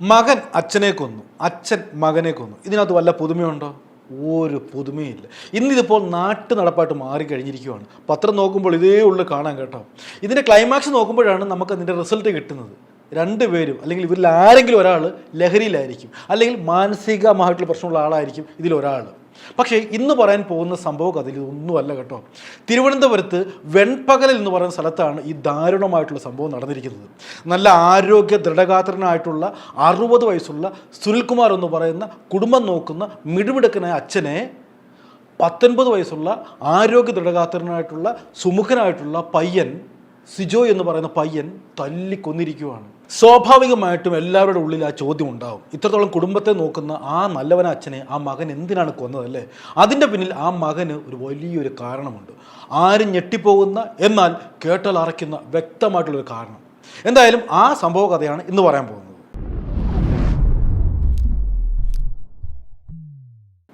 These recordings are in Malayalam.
മകൻ അച്ഛനെ കൊന്നു. അച്ഛൻ മകനെ കൊന്നു. ഇതിനകത്ത് വല്ല പുതുമയുണ്ടോ? ഒരു പുതുമയില്ല. ഇന്നിതിപ്പോൾ നാട്ടു നടപ്പായിട്ട് മാറിക്കഴിഞ്ഞിരിക്കുകയാണ് പത്രം നോക്കുമ്പോൾ ഇതേ ഉള്ളു കാണാൻ കേട്ടോ. ഇതിന്റെ ക്ലൈമാക്സ് നോക്കുമ്പോഴാണ് നമുക്ക് അതിന്റെ റിസൾട്ട് കിട്ടുന്നത്. രണ്ടുപേരും അല്ലെങ്കിൽ ഇവരിൽ ആരെങ്കിലും ഒരാൾ ലഹരിയിലായിരിക്കും. അല്ലെങ്കിൽ മാനസികമായിട്ടുള്ള പ്രശ്നമുള്ള ആളായിരിക്കും ഇതിലൊരാൾ പക്ഷേ ഇന്ന് പറയാൻ പോകുന്ന സംഭവ കഥയിൽ ഇതൊന്നുമല്ല കേട്ടോ. തിരുവനന്തപുരത്ത് വെൺപകലിൽ എന്ന് പറയുന്ന സ്ഥലത്താണ് ഈ ദാരുണമായിട്ടുള്ള സംഭവം നടന്നിരിക്കുന്നത്. നല്ല ആരോഗ്യ ദൃഢഗാത്രനായിട്ടുള്ള അറുപത് വയസ്സുള്ള സുനിൽകുമാർ എന്ന് പറയുന്ന കുടുംബം നോക്കുന്ന മിടുമിടുക്കനായ അച്ഛനെ പത്തൊൻപത് വയസ്സുള്ള ആരോഗ്യ ദൃഢഗാത്രനായിട്ടുള്ള സുമുഖനായിട്ടുള്ള പയ്യൻ സിജോ എന്ന് പറയുന്ന പയ്യൻ തല്ലിക്കൊന്നിരിക്കുവാണ്. സ്വാഭാവികമായിട്ടും എല്ലാവരുടെ ഉള്ളിൽ ആ ചോദ്യം ഉണ്ടാവും. ഇത്രത്തോളം കുടുംബത്തെ നോക്കുന്ന ആ നല്ലവന അച്ഛനെ ആ മകൻ എന്തിനാണ് കൊന്നതല്ലേ? അതിന്റെ പിന്നിൽ ആ മകന് ഒരു വലിയൊരു കാരണമുണ്ട്. ആരും ഞെട്ടിപ്പോകുന്ന എന്നാൽ കേട്ടാൽ അറയ്ക്കുന്ന വ്യക്തമായിട്ടുള്ളൊരു കാരണം. എന്തായാലും ആ സംഭവ കഥയാണ് ഇന്ന് പറയാൻ പോകുന്നത്.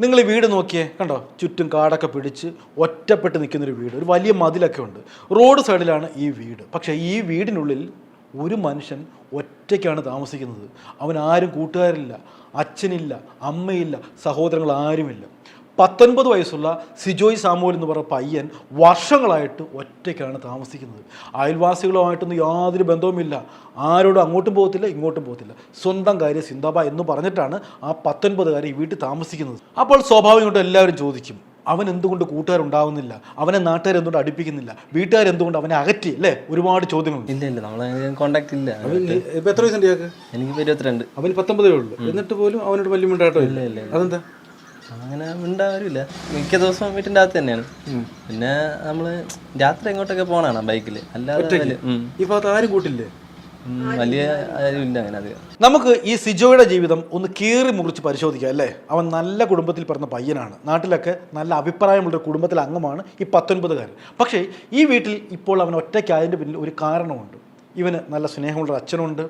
നിങ്ങൾ ഈ വീട് നോക്കിയേ കണ്ടോ? ചുറ്റും കാടൊക്കെ പിടിച്ച് ഒറ്റപ്പെട്ട് നിൽക്കുന്നൊരു വീട്. ഒരു വലിയ മതിലൊക്കെ ഉണ്ട്. റോഡ് സൈഡിലാണ് ഈ വീട്. പക്ഷേ ഈ വീടിനുള്ളിൽ ഒരു മനുഷ്യൻ ഒറ്റയ്ക്കാണ് താമസിക്കുന്നത്. അവൻ ആരും കൂട്ടുകാരില്ല അച്ഛനില്ല അമ്മയില്ല സഹോദരങ്ങൾ ആരുമില്ല. പത്തൊൻപത് വയസ്സുള്ള സിജോയ് സാമുവൽ എന്ന് പറയുന്ന പയ്യൻ വർഷങ്ങളായിട്ട് ഒറ്റയ്ക്കാണ് താമസിക്കുന്നത്. അയൽവാസികളുമായിട്ടൊന്നും യാതൊരു ബന്ധവുമില്ല. ആരോടും അങ്ങോട്ടും പോകത്തില്ല ഇങ്ങോട്ടും പോകത്തില്ല. സ്വന്തം കാര്യം സിന്താബ എന്ന് പറഞ്ഞിട്ടാണ് ആ പത്തൊൻപതുകാരി ഈ വീട്ടിൽ താമസിക്കുന്നത്. അപ്പോൾ സ്വാഭാവികമായിട്ടും എല്ലാവരും ചോദിക്കും അവൻ എന്തുകൊണ്ട് കൂട്ടുകാരുണ്ടാവുന്നില്ല? അവനെ നാട്ടുകാർ എന്തുകൊണ്ട് അടുപ്പിക്കുന്നില്ല? വീട്ടുകാർ എന്തുകൊണ്ട് അവനെ അകറ്റി? അല്ലേ? ഒരുപാട് ചോദ്യങ്ങൾ ഇല്ല ഇല്ല. നമ്മളെ കോണ്ടാക്ട് ഇല്ല. ഇപ്പൊ എത്ര വയസ്സുണ്ട് എനിക്ക് ഇരുപത്തിരണ്ട്. അവന് പത്തൊമ്പതേ ഉള്ളൂ. എന്നിട്ട് പോലും അവനോട് വലിയ മിണ്ടാട്ടോ ഇല്ല ഇല്ല. അതെന്താ? അങ്ങനെ ഉണ്ടാവില്ല മിക്ക ദിവസവും വീട്ടിന്റെ അകത്ത് തന്നെയാണ്. പിന്നെ നമ്മൾ രാത്രി എങ്ങോട്ടൊക്കെ പോണാണ് ബൈക്കിൽ അല്ലാതെ. ഈ ഭാഗത്ത് ആരും കൂട്ടില്ലേ? വലിയ ആരും അങ്ങനെ അധികം. നമുക്ക് ഈ സിജോയുടെ ജീവിതം ഒന്ന് കീറി മുറിച്ച് പരിശോധിക്കാം അല്ലേ? അവൻ നല്ല കുടുംബത്തിൽ പിറന്ന പയ്യനാണ്. നാട്ടിലൊക്കെ നല്ല അഭിപ്രായമുള്ള ഒരു കുടുംബത്തിലെ അംഗമാണ് ഈ പത്തൊൻപതുകാരൻ. പക്ഷേ ഈ വീട്ടിൽ ഇപ്പോൾ അവൻ ഒറ്റയ്ക്കായതിന്റെ പിന്നിൽ ഒരു കാരണമുണ്ട്. ഇവന് നല്ല സ്നേഹമുള്ള അച്ഛനുണ്ട്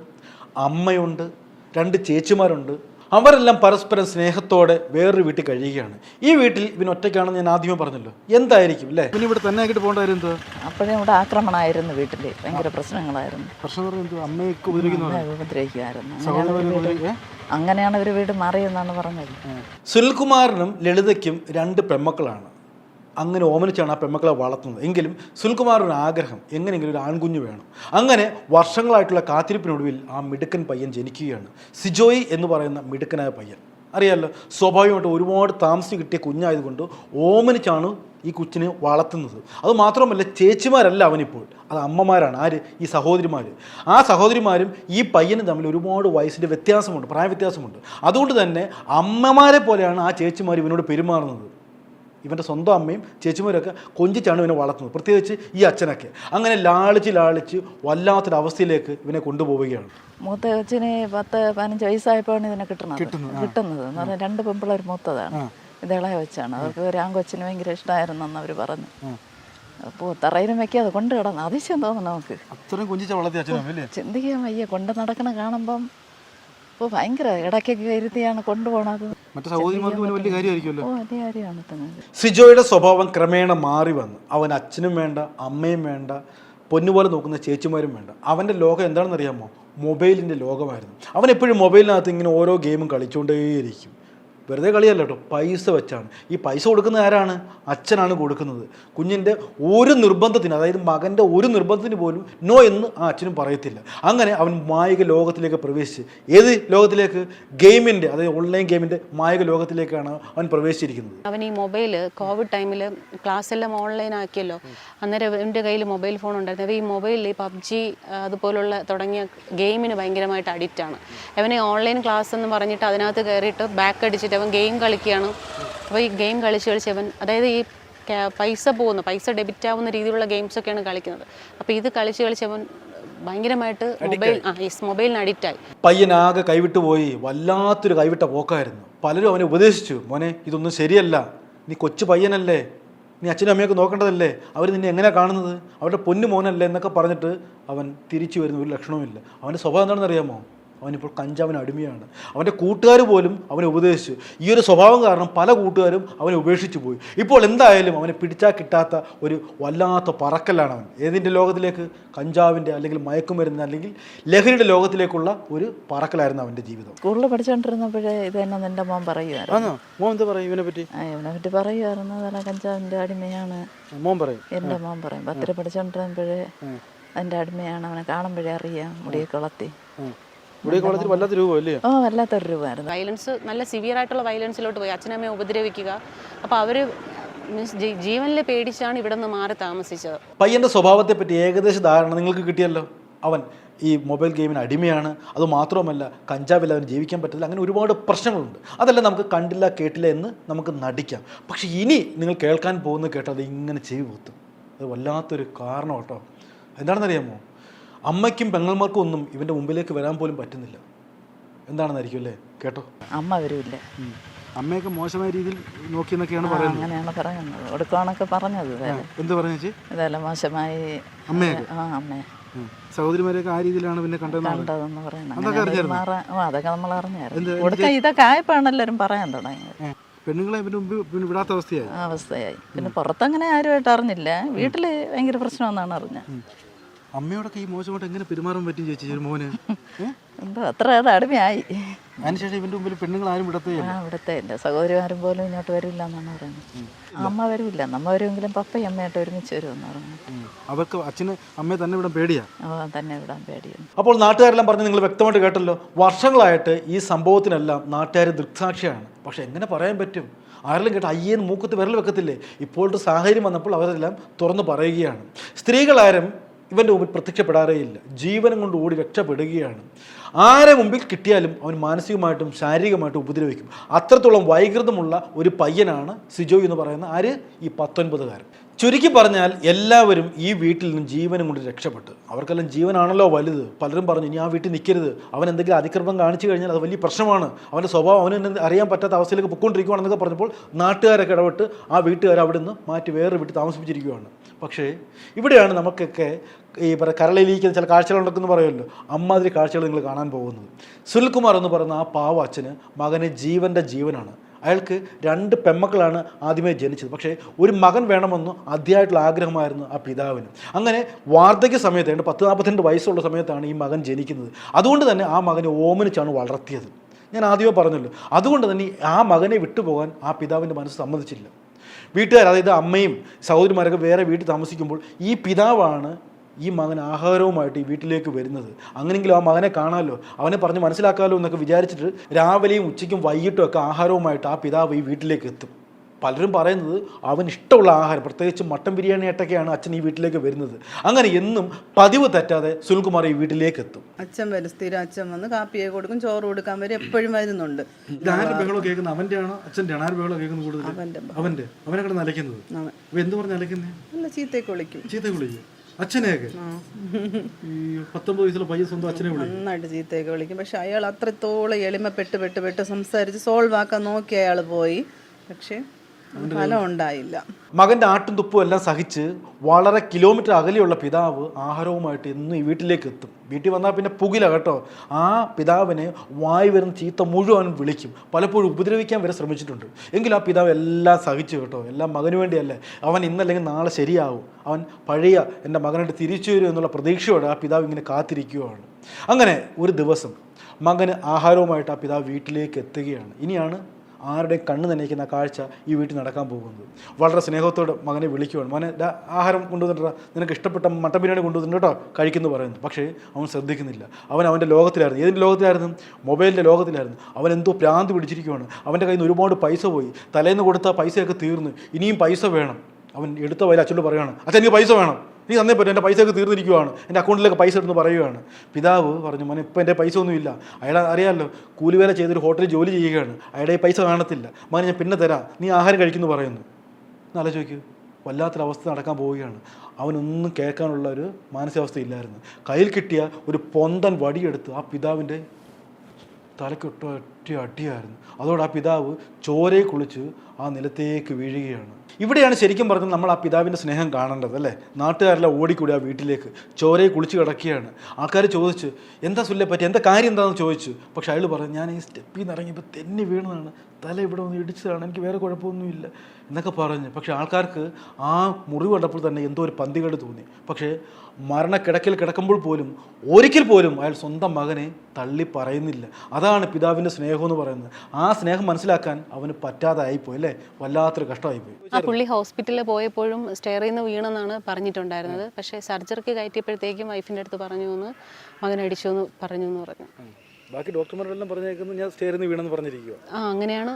അമ്മയുണ്ട് രണ്ട് ചേച്ചിമാരുണ്ട്. അവരെല്ലാം പരസ്പരം സ്നേഹത്തോടെ വേറൊരു വീട്ടിൽ കഴിയുകയാണ്. ഈ വീട്ടിൽ ഇവൻ ഒറ്റയ്ക്കാണെന്ന് ഞാൻ ആദ്യമേ പറഞ്ഞല്ലോ. എന്തായിരിക്കും അല്ലേ? ഇവന് ഇവിടെ തന്നെ ആയിട്ട് പോകേണ്ട കാര്യം എന്താ അപ്പോഴേ ഇവിടെ ആക്രമണമായിരുന്നു വീട്ടിൽ ഭയങ്കര പ്രശ്നങ്ങളായിരുന്നു. പ്രശ്നം അമ്മയൊക്കെ ഉപദ്രവിക്കുന്നു ഉപദ്രവിക്കുമായിരുന്നു. അങ്ങനെയാണ് ഒരു വീട് മാറിയെന്നാണ് പറഞ്ഞത്. സുനിൽകുമാറിനും ലളിതയ്ക്കും രണ്ട് പെമ്മക്കളാണ് അങ്ങനെ ഓമനിച്ചാണ് ആ പെമ്മക്കളെ വളർത്തുന്നത്. എങ്കിലും സുനിൽകുമാറിന് ആഗ്രഹം എങ്ങനെയെങ്കിലും ഒരു ആൺകുഞ്ഞ് വേണം. അങ്ങനെ വർഷങ്ങളായിട്ടുള്ള കാത്തിരിപ്പിനൊടുവിൽ ആ മിടുക്കൻ പയ്യൻ ജനിക്കുകയാണ്. സിജോയി എന്ന് പറയുന്ന മിടുക്കനായ പയ്യൻ. അറിയാമല്ലോ സ്വാഭാവികമായിട്ട് ഒരുപാട് താമസിച്ച് കിട്ടിയ കുഞ്ഞായതുകൊണ്ട് ഓമനിച്ചാണ് ഈ കൊച്ചിനെ വളർത്തുന്നത്. അത് മാത്രമല്ല ചേച്ചിമാരല്ല അവനിപ്പോൾ. അത് അമ്മമാരാണ് ആര്? ഈ സഹോദരിമാർ ആ സഹോദരിമാരും ഈ പയ്യനും തമ്മിൽ ഒരുപാട് വയസ്സിന്റെ വ്യത്യാസമുണ്ട് പ്രായ വ്യത്യാസമുണ്ട് അതുകൊണ്ട് തന്നെ അമ്മമാരെ പോലെയാണ് ആ ചേച്ചിമാർ ഇവനോട് പെരുമാറുന്നത്. ഇവന്റെ സ്വന്തം അമ്മയും ചേച്ചിമാരൊക്കെ കൊഞ്ചിച്ചാണ് ഇവനെ വളർത്തുന്നത്. പ്രത്യേകിച്ച് ഈ അച്ഛനൊക്കെ. അങ്ങനെ ലാളിച്ച് ലാളിച്ച് വല്ലാത്തൊരവസ്ഥയിലേക്ക് ഇവനെ കൊണ്ടുപോവുകയാണ്. മൂത്ത കൊച്ചിന് പത്ത് പതിനഞ്ച് വയസ്സായപ്പോഴാണ് ഇതിനെ കിട്ടുന്നത്. കിട്ടുന്നത്. എന്ന് പറഞ്ഞാൽ രണ്ട് പെമ്പിള്ളേർ മൂത്തതാണ്. ഇത് ഇളയ വെച്ചാണ് അവർക്ക് ഒരു ആൺകൊച്ചിന് ഭയങ്കര ഇഷ്ടമായിരുന്നെന്ന് അവർ പറഞ്ഞു. അപ്പോൾ തറയിലും വെക്കാതെ കൊണ്ട് കിടന്ന് അതിശയം തോന്നുന്നു നമുക്ക്. ചിന്തിക്കാൻ വയ്യ. കൊണ്ട് നടക്കണ കാണുമ്പം ഇപ്പോൾ ഭയങ്കര ഇടയ്ക്കൊക്കെ ഇരുത്തിയാണ് കൊണ്ടുപോകണത് മറ്റു സഹോദരിമാർക്ക് വലിയ കാര്യമായിരിക്കുമല്ലോ. ഓ വലിയ കാര്യമാണ് തന്നെ സിജോയുടെ സ്വഭാവം ക്രമേണ മാറി വന്നു. അവൻ അച്ഛനും വേണ്ട അമ്മയും വേണ്ട പൊന്നുപോലെ നോക്കുന്ന ചേച്ചിമാരും വേണ്ട. അവന്റെ ലോകം എന്താണെന്ന് അറിയാമോ മൊബൈലിന്റെ ലോകമായിരുന്നു. അവൻ എപ്പോഴും മൊബൈലിനകത്ത് ഇങ്ങനെ ഓരോ ഗെയിമും കളിച്ചുകൊണ്ടേയിരിക്കും. വെറുതെ കളിയല്ല കേട്ടോ പൈസ വെച്ചാണ്. ഈ പൈസ കൊടുക്കുന്ന ആരാണ്? അച്ഛനാണ് കൊടുക്കുന്നത്. കുഞ്ഞിന്റെ ഒരു നിർബന്ധത്തിന് അതായത് മകന്റെ ഒരു നിർബന്ധത്തിന് പോലും നോ എന്ന് ആ അച്ഛനും പറയത്തില്ല. അങ്ങനെ അവൻ മായിക ലോകത്തിലേക്ക് പ്രവേശിച്ച് ഏത് ലോകത്തിലേക്ക്? ഗെയിമിന്റെ അതായത് ഓൺലൈൻ ഗെയിമിന്റെ മായിക ലോകത്തിലേക്കാണ് അവൻ പ്രവേശിച്ചിരിക്കുന്നത്. അവൻ ഈ മൊബൈൽ കോവിഡ് ടൈമിൽ ക്ലാസ് എല്ലാം ഓൺലൈൻ ആക്കിയല്ലോ. അന്നേരം എന്റെ കയ്യിൽ മൊബൈൽ ഫോൺ ഉണ്ടായിരുന്നു. അപ്പോൾ ഈ മൊബൈലിൽ ഈ പബ്ജി അതുപോലുള്ള തുടങ്ങിയ ഗെയിമിന് ഭയങ്കരമായിട്ട് അഡിക്റ്റ് ആണ് അവനെ ഓൺലൈൻ ക്ലാസ് എന്ന് പറഞ്ഞിട്ട് അതിനകത്ത് കയറിയിട്ട് ബാക്ക് അടിച്ചിട്ട് അവൻ ഗെയിം കളിക്കുകയാണ്. അപ്പോൾ ഈ ഗെയിം കളിച്ച് കളിച്ച് അവൻ അതായത് ഈ പൈസ പോകുന്ന പൈസ ഡെബിറ്റ് ആവുന്ന രീതിയിലുള്ള ഗെയിംസ് ഒക്കെയാണ് കളിക്കുന്നത്. അപ്പോൾ ഇത് കളിച്ച് കളിച്ച് അവൻ ഭയങ്കരമായിട്ട് മൊബൈൽ ആ യെസ് മൊബൈലിന് അഡിക്റ്റ് ആയി. പയ്യനാകെ കൈവിട്ട് പോയി വല്ലാത്തൊരു കൈവിട്ട പോക്കായിരുന്നു. പലരും അവനെ ഉപദേശിച്ചു മോനെ ഇതൊന്നും ശരിയല്ല. നീ കൊച്ചു പയ്യനല്ലേ. നീ അച്ഛനും അമ്മയൊക്കെ നോക്കേണ്ടതല്ലേ. അവർ നിന്നെ എങ്ങനെയാണ് കാണുന്നത്? അവരുടെ പൊന്നു മോനല്ലേ എന്നൊക്കെ പറഞ്ഞിട്ട് അവൻ തിരിച്ചു വരുന്ന ഒരു ലക്ഷണവുമില്ല. അവന്റെ സ്വഭാവം എന്താണെന്ന് അറിയാമോ അവനിപ്പോൾ കഞ്ചാവിന് അടിമയാണ്. അവന്റെ കൂട്ടുകാർ പോലും അവനെ ഉപദേശിച്ചു. ഈ ഒരു സ്വഭാവം കാരണം പല കൂട്ടുകാരും അവനെ ഉപേക്ഷിച്ചു പോയി. ഇപ്പോൾ എന്തായാലും അവനെ പിടിച്ചാൽ കിട്ടാത്ത ഒരു വല്ലാത്ത പറക്കലാണ് അവൻ. ഏതിന്റെ ലോകത്തിലേക്ക്? കഞ്ചാവിന്റെ അല്ലെങ്കിൽ മയക്കുമരുന്ന് അല്ലെങ്കിൽ ലഹരിയുടെ ലോകത്തിലേക്കുള്ള ഒരു പറക്കലായിരുന്നു അവന്റെ ജീവിതം. സ്കൂളിൽ പഠിച്ചുകൊണ്ടിരുന്നപ്പോഴേ ഇത് തന്നെ നിന്റെ മോൻ പറയുമായിരുന്നു മോൻ എന്താ പറയും ഇവനെ പറ്റി? ഇവനെ പറ്റി പറയുമായിരുന്നു കഞ്ചാവിന്റെ അടിമയാണ്. മോൻ പറയും. എന്റെ മോൻ പറയും. പത്തിരി പഠിച്ചുകൊണ്ടിരുന്നപ്പോഴേ അതിന്റെ അടിമയാണ്. അവനെ കാണുമ്പോഴേ അറിയാം. മുടിയെ വളർത്തി. ഇവിടെ കോളേജിൽ വല്ലാത്ത രൂപം അല്ലേ ഓ വല്ലാത്തൊരു രൂപമായിരുന്നു. വയലൻസ് നല്ല സിവിയർ ആയിട്ടുള്ള വയലൻസിലോട്ട് പോയി. അച്ഛനമ്മയെ ഉപദ്രവിക്കുക. അപ്പോൾ അവർ മീൻസ് ജീവനിൽ പേടിച്ചാണ് ഇവിടെ നിന്ന് മാറി താമസിച്ചത്. പയ്യന്റെ സ്വഭാവത്തെ പറ്റി ഏകദേശ ധാരണ നിങ്ങൾക്ക് കിട്ടിയല്ലോ? അവൻ ഈ മൊബൈൽ ഗെയിമിന് അടിമയാണ്. അത് മാത്രമല്ല കഞ്ചാവില്ല അവന് ജീവിക്കാൻ പറ്റില്ല അങ്ങനെ ഒരുപാട് പ്രശ്നങ്ങളുണ്ട്. അതെല്ലാം നമുക്ക് കണ്ടില്ല കേട്ടില്ല എന്ന് നമുക്ക് നടിക്കാം. പക്ഷെ ഇനി നിങ്ങൾ കേൾക്കാൻ പോകുന്ന കേട്ടാൽ അത് ഇങ്ങനെ ചെയ്തു പോത്തും. അത് വല്ലാത്തൊരു കാരണം കേട്ടോ. എന്താണെന്നറിയാമോ? അമ്മയ്ക്കും പെങ്ങന്മാർക്കും ഒന്നും ഇവന്റെ മുമ്പിലേക്ക് വരാൻ പോലും പറ്റുന്നില്ല. എന്താണെന്നായിരിക്കും അല്ലേ? കേട്ടോ. അമ്മ വരില്ല അമ്മയൊക്കെ മോശമായ രീതിയിൽ നോക്കിയെന്നൊക്കെയാണ് പറയുന്നത്. അങ്ങനെയാണ് പറയുന്നത്. ഒടുക്കുവാണൊക്കെ പറഞ്ഞത് എന്ത് പറഞ്ഞു ചേച്ചി? ഇതേലെ മോശമായി അമ്മയൊക്കെ? ആ അമ്മയെ. സഹോദരിമാരെയൊക്കെ ആ രീതിയിലാണ് പിന്നെ കണ്ടത് കണ്ടതെന്ന് പറയുന്നത്. അതൊക്കെ നമ്മൾ അറിഞ്ഞായിരുന്നു. ഇതൊക്കെ ആയപ്പോഴാണ് എല്ലാവരും പറയാൻ തുടങ്ങിയത്. പെണ്ണുങ്ങളെ ഇവന്റെ മുമ്പ് പിന്നെ വിടാത്ത അവസ്ഥയായി. അവസ്ഥയായി. പിന്നെ പുറത്തങ്ങനെ ആരുമായിട്ട് അറിഞ്ഞില്ല. വീട്ടിൽ ഭയങ്കര പ്രശ്നമെന്നാണ് അറിഞ്ഞത്. അമ്മയോടൊക്കെ ഈ മോശമായിട്ട് എങ്ങനെ പെരുമാറാൻ പറ്റും ചേച്ചി ഒരു മോന്? എന്തോ അത്ര അത് അടിമയായി. അതിനുശേഷം ഇവന്റെ മുമ്പിൽ പെണ്ണുങ്ങൾ ആരും വിടത്തേ ആ ഇവിടുത്തെ എന്റെ സഹോദരിമാരും പോലും ഇങ്ങോട്ട് വരില്ല എന്നാണ് പറയുന്നത്. അമ്മ വരില്ല. നമ്മ വരുമെങ്കിലും പപ്പയും അമ്മയായിട്ട് ഒരുമിച്ച് വരുമെന്ന് പറഞ്ഞു അവർക്ക് അച്ഛന് അമ്മയെ തന്നെ വിടാൻ പേടിയാ? ഓ തന്നെ വിടാൻ പേടിയാണ് അപ്പോൾ നാട്ടുകാരെല്ലാം പറഞ്ഞ് നിങ്ങൾ വ്യക്തമായിട്ട് കേട്ടല്ലോ വർഷങ്ങളായിട്ട് ഈ സംഭവത്തിനെല്ലാം നാട്ടുകാർ ദൃക്സാക്ഷിയാണ്. പക്ഷെ എങ്ങനെ പറയാൻ പറ്റും? ആരെല്ലാം കേട്ട അയ്യേൻ മൂക്കത്ത് വിരൽ വെക്കത്തില്ലേ? ഇപ്പോഴത്തെ സാഹചര്യം വന്നപ്പോൾ അവരെല്ലാം തുറന്നു പറയുകയാണ്. സ്ത്രീകളാരും ഇവന്റെ മുമ്പിൽ പ്രത്യക്ഷപ്പെടാറേയില്ല ജീവനം കൊണ്ട് ഓടി രക്ഷപ്പെടുകയാണ്. ആരെ മുമ്പിൽ കിട്ടിയാലും അവൻ മാനസികമായിട്ടും ശാരീരികമായിട്ടും ഉപദ്രവിക്കും. അത്രത്തോളം വൈകൃതമുള്ള ഒരു പയ്യനാണ് സിജോയ് എന്ന് പറയുന്ന ആര്? ഈ പത്തൊൻപതുകാരൻ. ചുരുക്കി പറഞ്ഞാൽ എല്ലാവരും ഈ വീട്ടിൽ നിന്നും ജീവനും കൊണ്ട് രക്ഷപ്പെട്ടു. അവർക്കെല്ലാം ജീവനാണല്ലോ വലുത്. പലരും പറഞ്ഞു ഇനി ആ വീട്ടിൽ നിൽക്കരുത്. അവൻ എന്തെങ്കിലും അതിക്രമം കാണിച്ചു കഴിഞ്ഞാൽ അത് വലിയ പ്രശ്നമാണ്. അവന്റെ സ്വഭാവം അവന് അറിയാൻ പറ്റാത്ത അവസ്ഥയിലേക്ക് പൊക്കൊണ്ടിരിക്കുകയാണെന്നൊക്കെ പറഞ്ഞപ്പോൾ നാട്ടുകാരൊക്കെ ഇടപെട്ട് ആ വീട്ടുകാർ അവിടെ നിന്ന് മാറ്റി വേറെ വീട്ടിൽ താമസിപ്പിച്ചിരിക്കുകയാണ് പക്ഷേ ഇവിടെയാണ് നമുക്കൊക്കെ ഈ പറയുക കരളിലിരിക്കുന്ന ചില കാഴ്ചകളുണ്ടെന്ന് പറയുമല്ലോ. അമ്മാതിരി കാഴ്ചകൾ നിങ്ങൾ കാണാൻ പോകുന്നത്. സുനിൽകുമാർ എന്ന് പറയുന്ന ആ പാവ അച്ഛന് മകന് ജീവന്റെ ജീവനാണ്. അയാൾക്ക് രണ്ട് പെമ്മക്കളാണ് ആദ്യമേ ജനിച്ചത്. പക്ഷേ ഒരു മകൻ വേണമെന്ന് ആദ്യമായിട്ടുള്ള ആഗ്രഹമായിരുന്നു ആ പിതാവിന്. അങ്ങനെ വാർദ്ധക്യ സമയത്ത് ഏതാണ്ട് പത്ത് നാൽപ്പത്തിരണ്ട് വയസ്സുള്ള സമയത്താണ് ഈ മകൻ ജനിക്കുന്നത്. അതുകൊണ്ട് തന്നെ ആ മകനെ ഓമനിച്ചാണ് വളർത്തിയത്. ഞാൻ ആദ്യമേ പറഞ്ഞല്ലോ അതുകൊണ്ട് തന്നെ ആ മകനെ വിട്ടുപോകാൻ ആ പിതാവിന്റെ മനസ്സ് സമ്മതിച്ചില്ല. വീട്ടുകാർ അതായത് അമ്മയും സഹോദരിമാരൊക്കെ വേറെ വീട്ടിൽ താമസിക്കുമ്പോൾ ഈ പിതാവാണ് ഈ മകൻ ആഹാരവുമായിട്ട് ഈ വീട്ടിലേക്ക് വരുന്നത്. അങ്ങനെയെങ്കിലും ആ മകനെ കാണാമല്ലോ അവനെ പറഞ്ഞ് മനസ്സിലാക്കാമല്ലോ എന്നൊക്കെ വിചാരിച്ചിട്ട് രാവിലെയും ഉച്ചയ്ക്കും വൈകിട്ടും ഒക്കെ ആഹാരവുമായിട്ട് ആ പിതാവ് ഈ വീട്ടിലേക്ക് എത്തും. പലരും പറയുന്നത് അവൻ ഇഷ്ടമുള്ള ആഹാരം പ്രത്യേകിച്ച് മട്ടൻ ബിരിയാണി ആയിട്ടൊക്കെയാണ് അച്ഛൻ ഈ വീട്ടിലേക്ക് വരുന്നത്. അങ്ങനെ എന്നും പതിവ് തെറ്റാതെ സുനിൽകുമാർ ഈ വീട്ടിലേക്ക് എത്തും. അച്ഛൻ വരും സ്ഥിരം അച്ഛൻ വന്ന് കാപ്പിയെ കൊടുക്കും ചോറ് കൊടുക്കാൻ വരും എപ്പോഴും വരുന്നുണ്ട്. അവന്റെ ആണോ ആണോ ബഹളം കേൾക്കുന്നത് കൂടുതൽ? അവന്റെ അവനെ കിടന്ന് നലയ്ക്കുന്നത് അവൻ. എന്ത് പറഞ്ഞ് നലയ്ക്കുന്നത് നല്ല ചീത്തയൊക്കെ വിളിക്കും. ചീത്ത വിളിക്കും. അച്ഛനെയൊക്കെ ഈ പത്തൊമ്പത് വയസ്സുള്ള പയ്യൻ സ്വന്തം അച്ഛനെ വിളിക്കും. നന്നായിട്ട് ചീത്തയൊക്കെ വിളിക്കും. പക്ഷെ അയാൾ അത്രത്തോളം എളിമപ്പെട്ട് പെട്ട് പെട്ട് സംസാരിച്ച് സോൾവ് ആക്കാൻ നോക്കി അയാൾ പോയി. പക്ഷേ ഫലം ഉണ്ടായില്ല. മകന്റെ ആട്ടും തുപ്പും എല്ലാം സഹിച്ച് വളരെ കിലോമീറ്റർ അകലെയുള്ള പിതാവ് ആഹാരവുമായിട്ട് ഇന്ന് ഈ വീട്ടിലേക്ക് എത്തും. വീട്ടിൽ വന്നാൽ പിന്നെ പുകില കേട്ടോ. ആ പിതാവിനെ വായി വരുന്ന ചീത്ത മുഴുവൻ വിളിക്കും. പലപ്പോഴും ഉപദ്രവിക്കാൻ വരെ ശ്രമിച്ചിട്ടുണ്ട്. എങ്കിലും ആ പിതാവ് എല്ലാം സഹിച്ചു കേട്ടോ. എല്ലാം മകന് വേണ്ടിയല്ലേ. അവൻ ഇന്നല്ലെങ്കിൽ നാളെ ശരിയാവും. അവൻ പഴയ എന്റെ മകനായിട്ട് തിരിച്ചു വരും എന്നുള്ള പ്രതീക്ഷയോടെ ആ പിതാവ് ഇങ്ങനെ കാത്തിരിക്കുകയാണ് അങ്ങനെ ഒരു ദിവസം മകന് ആഹാരവുമായിട്ട് ആ പിതാവ് വീട്ടിലേക്ക് എത്തുകയാണ്. ഇനിയാണ് ആരുടെയും കണ്ണ് നനയിക്കുന്ന കാഴ്ച ഈ വീട്ടിൽ നടക്കാൻ പോകുന്നത്? വളരെ സ്നേഹത്തോട് മകനെ വിളിക്കുവാണ്. മകനെ ആഹാരം കൊണ്ടുവന്നിട്ടാ നിനക്ക് ഇഷ്ടപ്പെട്ട മട്ടൻ ബിരിയാണി കൊണ്ടുവന്നിട്ട് കേട്ടോ കഴിക്കുന്നു പറയുന്നു. പക്ഷേ അവൻ ശ്രദ്ധിക്കുന്നില്ല. അവൻ അവന്റെ ലോകത്തിലായിരുന്നു. ഏതിന്റെ ലോകത്തിലായിരുന്നു? മൊബൈലിന്റെ ലോകത്തിലായിരുന്നു. അവൻ എന്തോ പ്രാന്ത് പിടിച്ചിരിക്കുവാണ്. അവന്റെ കയ്യിൽ നിന്ന് ഒരുപാട് പൈസ പോയി. തലേന്ന് കൊടുത്ത പൈസയൊക്കെ തീർന്നു. ഇനിയും പൈസ വേണം. അവൻ എടുത്ത വയൽ അച്ഛനോട് പറയുകയാണ് അച്ഛൻ എനിക്ക് പൈസ വേണം. നീ തന്നേ പറ്റും എന്റെ പൈസയൊക്കെ തീർന്നിരിക്കുവാണ്. എന്റെ അക്കൗണ്ടിലേക്ക് പൈസ എടുത്ത് പറയുകയാണ് പിതാവ് പറഞ്ഞു മോനെ ഇപ്പം എന്റെ പൈസ ഒന്നുമില്ല. അയാൾ അറിയാമല്ലോ കൂലിവേല ചെയ്തൊരു ഹോട്ടലിൽ ജോലി ചെയ്യുകയാണ്. അയാളുടെ പൈസ കാണത്തില്ല. മോനെ ഞാൻ പിന്നെ തരാം. നീ ആഹാരം കഴിക്കുന്നു പറയുന്നു. എന്നാലും ചോദിക്കൂ വല്ലാത്തൊരവസ്ഥ നടക്കാൻ പോവുകയാണ്. അവനൊന്നും കേൾക്കാനുള്ള ഒരു മാനസികാവസ്ഥ ഇല്ലായിരുന്നു കയ്യിൽ കിട്ടിയ ഒരു പൊന്തൻ വടിയെടുത്ത് ആ പിതാവിന്റെ തലയ്ക്കൊട്ട് ഒറ്റ അടിയായിരുന്നു. അതോടെ ആ പിതാവ് ചോരയെ കുളിച്ച് ആ നിലത്തേക്ക് വീഴുകയാണ്. ഇവിടെയാണ് ശരിക്കും പറഞ്ഞത് നമ്മൾ ആ പിതാവിന്റെ സ്നേഹം കാണേണ്ടത് അല്ലേ? നാട്ടുകാരെല്ലാം ഓടിക്കൂടി ആ വീട്ടിലേക്ക്. ചോരയെ കുളിച്ച് കിടക്കുകയാണ്. ആൾക്കാർ ചോദിച്ചു എന്താ സുല്ലേ പറ്റി? എന്താ കാര്യം എന്താണെന്ന് ചോദിച്ചു. പക്ഷെ അയാൾ പറഞ്ഞു ഞാൻ ഈ സ്റ്റെപ്പിൽ നിന്ന് ഇറങ്ങിയപ്പോൾ തെന്നി വീണതാണ്. തല ഇവിടെ ഒന്ന് ഇടിച്ചതാണ്. എനിക്ക് വേറെ കുഴപ്പമൊന്നുമില്ല. എന്നൊക്കെ പറഞ്ഞു. പക്ഷേ ആൾക്കാർക്ക് ആ മുറിവ് കണ്ടപ്പോൾ തന്നെ എന്തോ ഒരു പന്തികേട് തോന്നി. പക്ഷേ മരണക്കിടക്കിൽ കിടക്കുമ്പോൾ പോലും ഒരിക്കൽ പോലും അയാൾ സ്വന്തം മകനെ തള്ളി പറയുന്നില്ല. അതാണ് പിതാവിന്റെ സ്നേഹം എന്ന് പറയുന്നത്. ആ സ്നേഹം മനസ്സിലാക്കാൻ അവന് പറ്റാതായിപ്പോയി അല്ലേ? വല്ലാത്തൊരു കഷ്ടമായിപ്പോയി. ആ പുള്ളി ഹോസ്പിറ്റലിൽ പോയപ്പോഴും സ്റ്റെയറിൽ നിന്ന് വീണെന്നാണ് പറഞ്ഞിട്ടുണ്ടായിരുന്നത്. പക്ഷേ സർജറിക്ക് കയറ്റിയപ്പോഴത്തേക്കും വൈഫിന്റെ അടുത്ത് പറഞ്ഞു എന്ന് മകൻ അടിച്ചു എന്ന് പറഞ്ഞു എന്ന് പറഞ്ഞു. ബാക്കി ഡോക്ടർമാരെല്ലാം പറഞ്ഞേക്കുന്നത് ഞാൻ സ്റ്റേറിന്ന് വീണെന്ന് പറഞ്ഞിരിക്കുക ആ അങ്ങനെയാണ്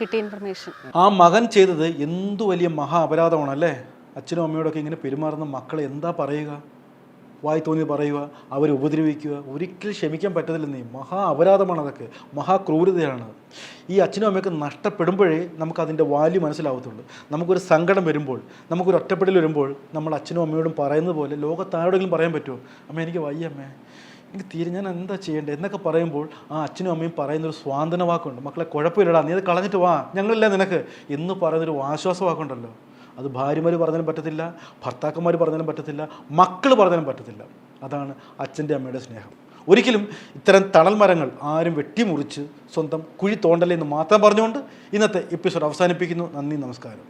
കിട്ടിയ ഇൻഫർമേഷൻ ആ മകൻ ചെയ്തത് എന്തു വലിയ മഹാ അപരാധമാണ് അല്ലേ? അച്ഛനും അമ്മയോടൊക്കെ ഇങ്ങനെ പെരുമാറുന്ന മക്കളെ എന്താ പറയുക? വായി തോന്നി പറയുക അവരെ ഉപദ്രവിക്കുക ഒരിക്കലും ക്ഷമിക്കാൻ പറ്റത്തില്ലെന്നേ. മഹാ അപരാധമാണ് അതൊക്കെ. മഹാക്രൂരതയാണ് ഈ അച്ഛനും അമ്മയൊക്കെ നഷ്ടപ്പെടുമ്പോഴേ നമുക്കതിന്റെ വാല്യൂ മനസ്സിലാവത്തുള്ളൂ. നമുക്കൊരു സങ്കടം വരുമ്പോൾ നമുക്കൊരു ഒറ്റപ്പെടൽ വരുമ്പോൾ നമ്മൾ അച്ഛനും അമ്മയോടും പറയുന്നത് പോലെ ലോകത്താരോടെങ്കിലും പറയാൻ പറ്റുമോ? അമ്മ എനിക്ക് വയ്യ അമ്മേ. എനിക്ക് തീരെ ഞാൻ എന്താ ചെയ്യേണ്ടത് എന്നൊക്കെ പറയുമ്പോൾ ആ അച്ഛനും അമ്മയും പറയുന്നൊരു സ്വാന്തന വാക്കുണ്ട്. മക്കളെ കുഴപ്പമില്ലടാ. നീ അത് കളഞ്ഞിട്ട് വാ. ഞങ്ങളില്ല നിനക്ക്. എന്ന് പറയുന്നൊരു ആശ്വാസ വാക്കുണ്ടല്ലോ അത് ഭാര്യമാർ പറഞ്ഞാലും പറ്റത്തില്ല ഭർത്താക്കന്മാർ പറഞ്ഞാലും പറ്റത്തില്ല മക്കൾ പറഞ്ഞാലും പറ്റത്തില്ല. അതാണ് അച്ഛന്റെ അമ്മയുടെ സ്നേഹം. ഒരിക്കലും ഇത്തരം തണൽ മരങ്ങൾ ആരും വെട്ടിമുറിച്ച് സ്വന്തം കുഴി തോണ്ടല്ലേ എന്ന് മാത്രം പറഞ്ഞുകൊണ്ട് ഇന്നത്തെ എപ്പിസോഡ് അവസാനിപ്പിക്കുന്നു. നന്ദി നമസ്കാരം.